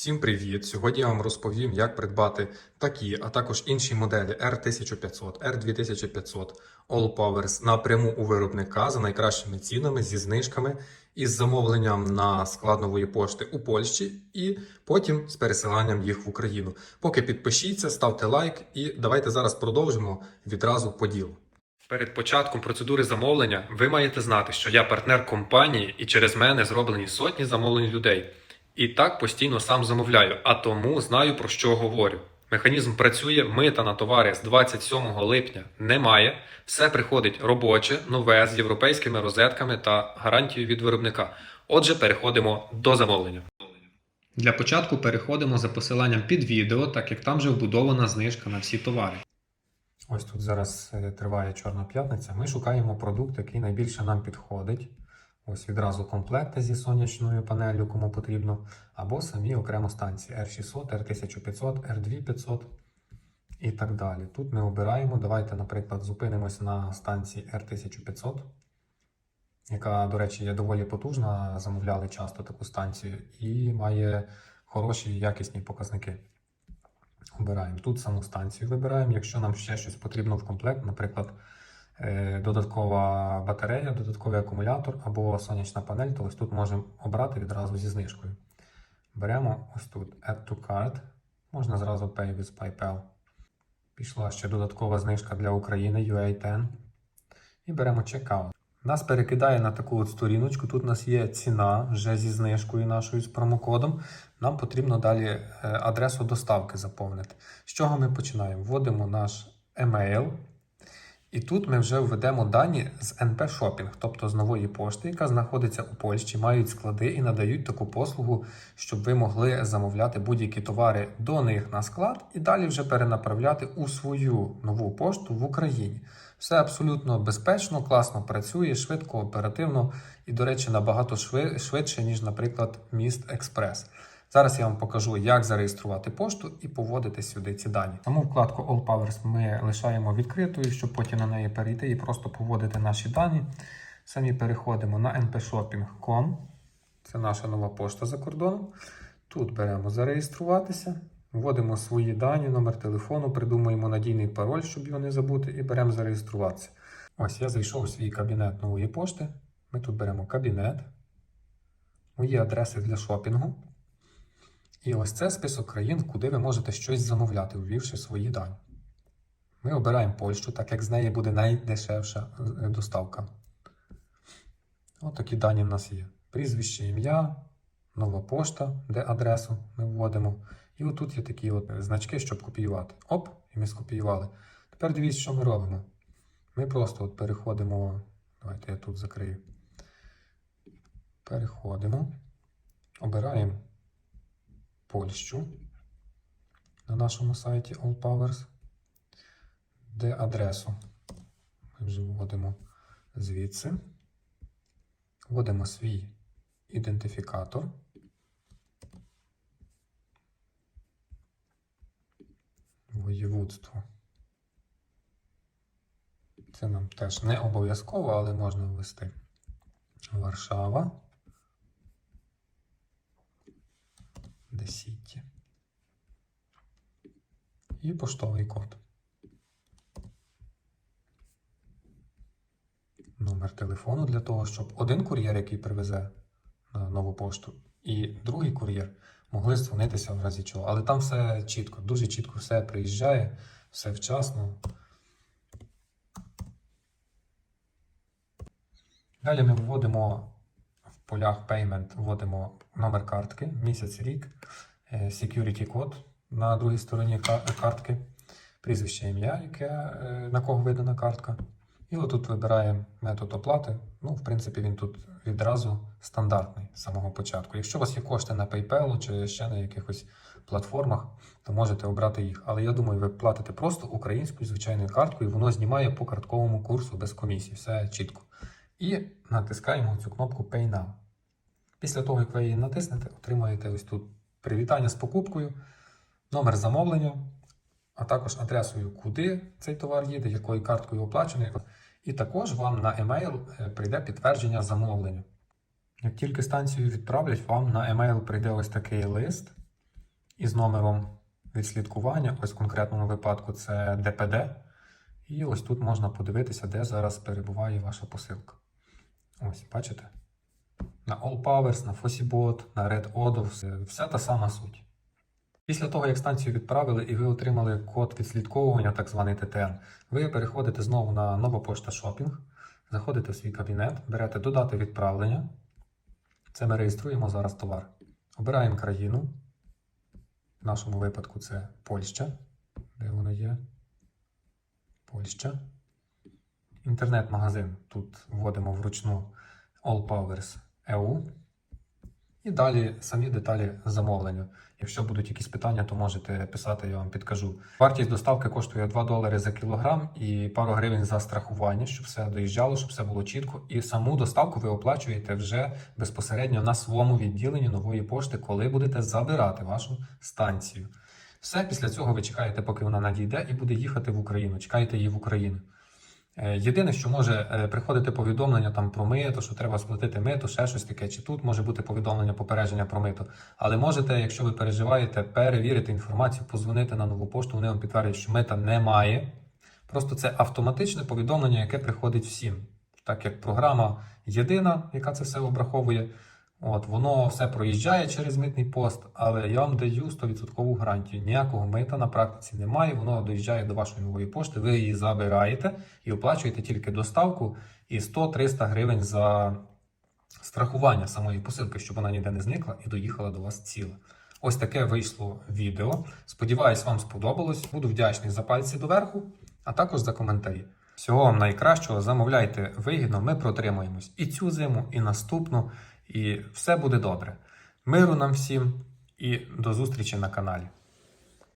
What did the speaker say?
Всім привіт! Сьогодні я вам розповім, як придбати такі, а також інші моделі R1500, R2500, All Powers напряму у виробника за найкращими цінами зі знижками із замовленням на склад нової пошти у Польщі і потім з пересиланням їх в Україну. Поки підпишіться, ставте лайк і давайте зараз продовжимо відразу по ділу. Перед початком процедури замовлення ви маєте знати, що я партнер компанії і через мене зроблені сотні замовлень людей. І так постійно сам замовляю, а тому знаю про що говорю. Механізм працює, мита на товари з 27 липня немає. Все приходить робоче, нове з європейськими розетками та гарантією від виробника. Отже, переходимо до замовлення. Для початку переходимо за посиланням під відео, так як там вже вбудована знижка на всі товари. Ось тут зараз е, триває Чорна п'ятниця. Ми шукаємо продукт, який найбільше нам підходить. Ось відразу комплекти зі сонячною панелью, кому потрібно, або самі окремо станції R600, R1500, R2500 і так далі. Тут ми обираємо. Давайте, наприклад, зупинимось на станції R1500, яка, до речі, є доволі потужна. Замовляли часто таку станцію і має хороші якісні показники. Обираємо тут саму станцію. Вибираємо. Якщо нам ще щось потрібно в комплект, наприклад, додаткова батарея, додатковий акумулятор або сонячна панель, то ось тут можемо обрати відразу зі знижкою. Беремо ось тут Add to Cart. Можна зразу Pay with PayPal. Пішла ще додаткова знижка для України UA10. І беремо Checkout. Нас перекидає на таку от сторіночку. Тут у нас є ціна вже зі знижкою нашою з промокодом. Нам потрібно далі е, адресу доставки заповнити. З чого ми починаємо? Вводимо наш емейл. І тут ми вже введемо дані з NP Shopping, тобто з нової пошти, яка знаходиться у Польщі, мають склади і надають таку послугу, щоб ви могли замовляти будь-які товари до них на склад і далі вже перенаправляти у свою нову пошту в Україні. Все абсолютно безпечно, класно працює, швидко, оперативно і, до речі, набагато швидше, ніж, наприклад, Міст Експрес. Зараз я вам покажу, як зареєструвати пошту і поводити сюди ці дані. Саму вкладку All Powers ми лишаємо відкритою, щоб потім на неї перейти і просто поводити наші дані. Самі переходимо на npshopping.com. Це наша нова пошта за кордоном. Тут беремо зареєструватися, вводимо свої дані, номер телефону, придумуємо надійний пароль, щоб його не забути, і беремо зареєструватися. Ось я зайшов у свій кабінет нової пошти. Ми тут беремо кабінет, мої адреси для шопінгу. І ось це список країн, куди ви можете щось замовляти, ввівши свої дані. Ми обираємо Польщу, так як з неї буде найдешевша е, доставка. От такі дані в нас є. Прізвище, ім'я, нова пошта, де адресу ми вводимо. І отут є такі от значки, щоб копіювати. Оп, і ми скопіювали. Тепер дивіться, що ми робимо. Ми просто от переходимо. Давайте я тут закрию. Переходимо. Обираємо Польщу на нашому сайті All Powers, де адресу ми вже вводимо звідси. Вводимо свій ідентифікатор. Воєводство. Це нам теж не обов'язково, але можна ввести. Варшава. Десіті. І поштовий код. Номер телефону для того, щоб один кур'єр, який привезе на нову пошту, і другий кур'єр могли дзвонитися в разі чого. Але там все чітко, дуже чітко все приїжджає, все вчасно. Далі ми вводимо в полях Payment, вводимо номер картки, місяць, рік, е, security код на другій стороні картки, прізвище ім'я, яке, е, на кого видана картка. І отут вибираємо метод оплати. Ну, в принципі, він тут відразу стандартний з самого початку. Якщо у вас є кошти на PayPal чи ще на якихось платформах, то можете обрати їх. Але я думаю, ви платите просто українською звичайною карткою, і воно знімає по картковому курсу без комісії. Все чітко. І натискаємо цю кнопку Pay Now. Після того, як ви її натиснете, отримаєте ось тут привітання з покупкою, номер замовлення, а також адресою, куди цей товар їде, якою карткою оплачений. І також вам на емейл е, прийде підтвердження замовлення. Як тільки станцію відправлять, вам на емейл прийде ось такий лист, із номером відслідкування. Ось в конкретному випадку це ДПД. І ось тут можна подивитися, де зараз перебуває ваша посилка. Ось, бачите? На All Powers, на Fossibot, на Red Odo, вся та сама суть. Після того, як станцію відправили і ви отримали код відслідковування, так званий ТТН, ви переходите знову на нова пошта шопінг, заходите в свій кабінет, берете додати відправлення. Це ми реєструємо зараз товар. Обираємо країну. В нашому випадку це Польща. Де воно є? Польща. Інтернет-магазин. Тут вводимо вручну All Powers EU. І далі самі деталі замовлення. Якщо будуть якісь питання, то можете писати, я вам підкажу. Вартість доставки коштує 2 долари за кілограм і пару гривень за страхування, щоб все доїжджало, щоб все було чітко. І саму доставку ви оплачуєте вже безпосередньо на своєму відділенні нової пошти, коли будете забирати вашу станцію. Все після цього ви чекаєте, поки вона надійде, і буде їхати в Україну. Чекаєте її в Україну. Е, Єдине, що може е, приходити повідомлення там про мито, що треба сплатити мито, ще щось таке, чи тут може бути повідомлення попередження про мито. Але можете, якщо ви переживаєте, перевірити інформацію, позвонити на нову пошту, вони вам підтвердять, що мита немає. Просто це автоматичне повідомлення, яке приходить всім. Так як програма єдина, яка це все обраховує, от воно все проїжджає через митний пост, але я вам даю 100% гарантію. Ніякого мита на практиці немає, воно доїжджає до вашої нової пошти, ви її забираєте і оплачуєте тільки доставку і 100-300 гривень за страхування самої посилки, щоб вона ніде не зникла і доїхала до вас ціла. Ось таке вийшло відео. Сподіваюсь, вам сподобалось. Буду вдячний за пальці доверху, а також за коментарі. Всього вам найкращого, замовляйте вигідно, ми протримаємось і цю зиму, і наступну, і все буде добре. Миру нам всім і до зустрічі на каналі.